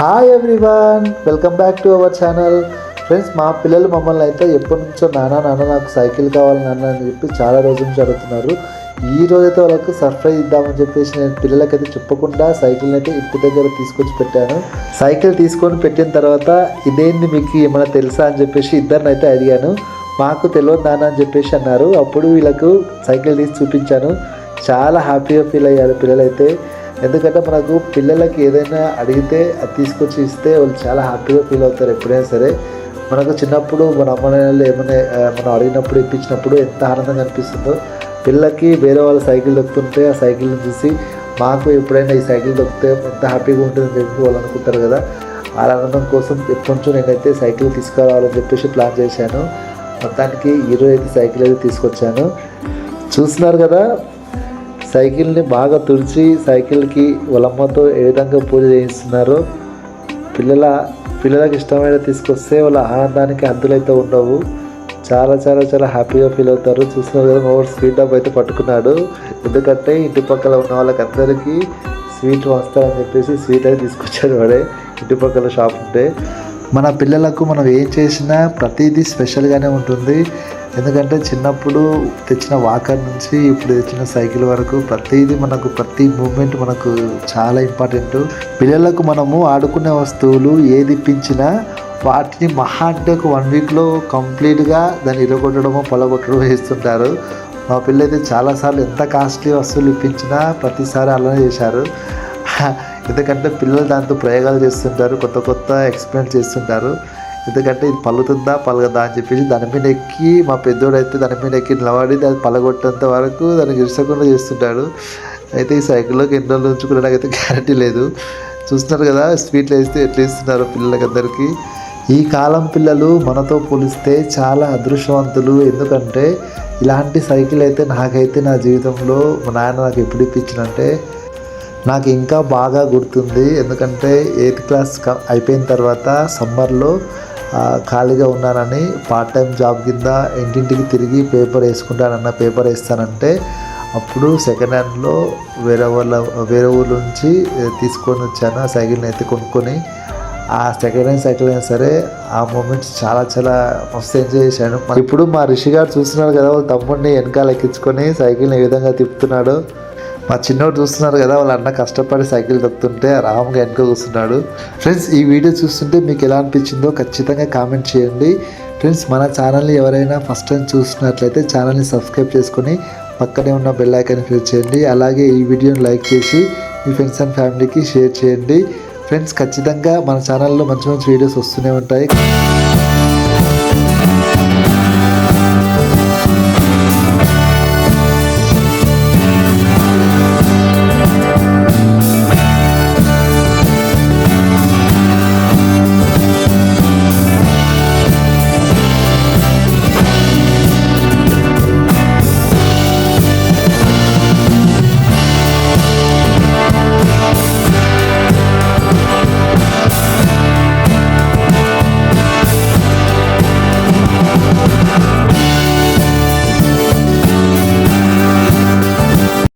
Hi everyone welcome back to our channel friends మా పిల్లలు మమ్మల్ని అయితే ఎప్పటి నుంచో నాన్న నాన్న నాకు సైకిల్ కావాలి నాన్న అని చెప్పి చాలా రోజుల నుంచి అడుగుతున్నారు. ఈ రోజైతే వాళ్ళకు సర్ప్రైజ్ ఇద్దామని చెప్పేసి నేను పిల్లలకైతే చెప్పకుండా సైకిల్ని అయితే ఇంటి దగ్గర తీసుకొచ్చి పెట్టాను. సైకిల్ తీసుకొని పెట్టిన తర్వాత ఇదేంది మీకు ఏమైనా తెలుసా అని చెప్పేసి ఇద్దరిని అయితే అడిగాను. మాకు తెలియదు నాన్న అని చెప్పేసి అన్నారు. అప్పుడు వీళ్ళకు సైకిల్ తీసి చూపించాను. చాలా హ్యాపీగా ఫీల్ అయ్యారు పిల్లలైతే. ఎందుకంటే మనకు పిల్లలకి ఏదైనా అడిగితే అది తీసుకొచ్చి ఇస్తే వాళ్ళు చాలా హ్యాపీగా ఫీల్ అవుతారు ఎప్పుడైనా సరే. మనకు చిన్నప్పుడు మన అమ్మ ఏమైనా మనం అడిగినప్పుడు ఇప్పించినప్పుడు ఎంత ఆనందంగా అనిపిస్తుందో. పిల్లలకి వేరే వాళ్ళ సైకిల్ దొక్కుతుంటే ఆ సైకిల్ని చూసి మాకు ఎప్పుడైనా ఈ సైకిల్ దొక్కితే ఎంత హ్యాపీగా ఉంటుందని చెప్పి వాళ్ళు అనుకుంటారు కదా. ఆ ఆనందం కోసం ఎప్పటి నేనైతే సైకిల్ తీసుకురావాలని చెప్పేసి ప్లాన్ చేశాను. మొత్తానికి ఈరోజు అయితే సైకిల్ అయితే తీసుకొచ్చాను. చూస్తున్నారు కదా సైకిల్ని బాగా తుడిచి సైకిల్కి వాళ్ళ ఏ విధంగా పూజ చేయిస్తున్నారో పిల్లల పిల్లలకు ఇష్టమైన తీసుకొస్తే వాళ్ళ ఆనందానికి హద్దులైతే ఉండవు. చాలా చాలా చాలా హ్యాపీగా ఫీల్ అవుతారు. చూస్తున్నారు కదా మా వాడు స్వీట్ డబ్బు అయితే పట్టుకున్నాడు. ఎందుకంటే ఇంటి పక్కల ఉన్న వాళ్ళకి అందరికీ స్వీట్ వస్తారని చెప్పేసి స్వీట్ అయితే తీసుకొచ్చాడు వాడే. ఇంటి పక్కల షాప్ ఉంటే. మన పిల్లలకు మనం ఏం చేసినా ప్రతిదీ స్పెషల్గానే ఉంటుంది. ఎందుకంటే చిన్నప్పుడు తెచ్చిన వాకర్ నుంచి ఇప్పుడు తెచ్చిన సైకిల్ వరకు ప్రతిదీ మనకు ప్రతి మూమెంట్ మనకు చాలా ఇంపార్టెంట్. పిల్లలకు మనము ఆడుకునే వస్తువులు ఏది ఇప్పించినా వాటిని మహా అంటే ఒక వన్ వీక్లో కంప్లీట్గా దాన్ని ఇరగొట్టడమో పొలగొట్టడమో చేస్తుంటారు మా పిల్లయితే చాలాసార్లు ఎంత కాస్ట్లీ వస్తువులు ఇప్పించినా ప్రతిసారి అలానే చేశారు. ఎందుకంటే పిల్లలు దాంతో ప్రయోగాలు చేస్తుంటారు కొత్త కొత్త ఎక్స్పెరిమెంట్ చేస్తుంటారు. ఎందుకంటే ఇది పలుతుందా పలగదా అని చెప్పేసి దాని మీద ఎక్కి మా పెద్దోడు అయితే దాని మీద ఎక్కి నిలబడి దాన్ని పలగొట్టేంత వరకు దానికి ఇరుసకుండా చేస్తుంటాడు. అయితే ఈ సైకిల్లోకి ఎన్ని రోజులు ఉంచుకునే అయితే గ్యారంటీ లేదు. చూస్తున్నారు కదా స్వీట్లు వేస్తే ఎట్లా ఇస్తున్నారు పిల్లలకి అందరికీ ఈ కాలం పిల్లలు మనతో పోలిస్తే చాలా అదృష్టవంతులు. ఎందుకంటే ఇలాంటి సైకిల్ అయితే నాకైతే నా జీవితంలో మా నాన్న నాకు ఎప్పుడు ఇప్పించినంటే నాకు ఇంకా బాగా గుర్తుంది. ఎందుకంటే ఎయిత్ క్లాస్ క- అయిపోయిన తర్వాత సమ్మర్లో ఖాళీగా ఉన్నానని పార్ట్ టైం జాబ్ కింద ఇంటింటికి తిరిగి పేపర్ వేసుకుంటానన్న పేపర్ వేస్తానంటే అప్పుడు సెకండ్ హ్యాండ్లో వేరే వాళ్ళ వేరే ఊళ్ళ నుంచి తీసుకొని వచ్చాను ఆ సైకిల్ని అయితే కొనుక్కొని. ఆ సెకండ్ హ్యాండ్ సైకిల్ అయినా సరే ఆ మూమెంట్స్ చాలా చాలా మస్తు ఎంజాయ్ చేశాను. ఇప్పుడు మా రిషి గారు చూస్తున్నారు కదా వాళ్ళ తమ్ముడిని వెనకాల ఎక్కించుకొని సైకిల్ని ఏ విధంగా తిప్పుతున్నాడు. మా చిన్నోడు చూస్తున్నారు కదా వాళ్ళ అన్న కష్టపడి సైకిల్ తొక్కుతుంటే రామ్గా వెనుక కూర్చున్నాడు ఫ్రెండ్స్ ఈ వీడియో చూస్తుంటే మీకు ఎలా అనిపించిందో ఖచ్చితంగా కామెంట్ చేయండి. ఫ్రెండ్స్ మన ఛానల్ని ఎవరైనా ఫస్ట్ టైం చూస్తున్నట్లయితే ఛానల్ని సబ్స్క్రైబ్ చేసుకొని పక్కనే ఉన్న బెల్ ఐకాన్ క్లిక్ చేయండి. అలాగే ఈ వీడియోని లైక్ చేసి మీ ఫ్రెండ్స్ అండ్ ఫ్యామిలీకి షేర్ చేయండి. ఫ్రెండ్స్ ఖచ్చితంగా మన ఛానల్లో మంచి మంచి వీడియోస్ వస్తూనే ఉంటాయి.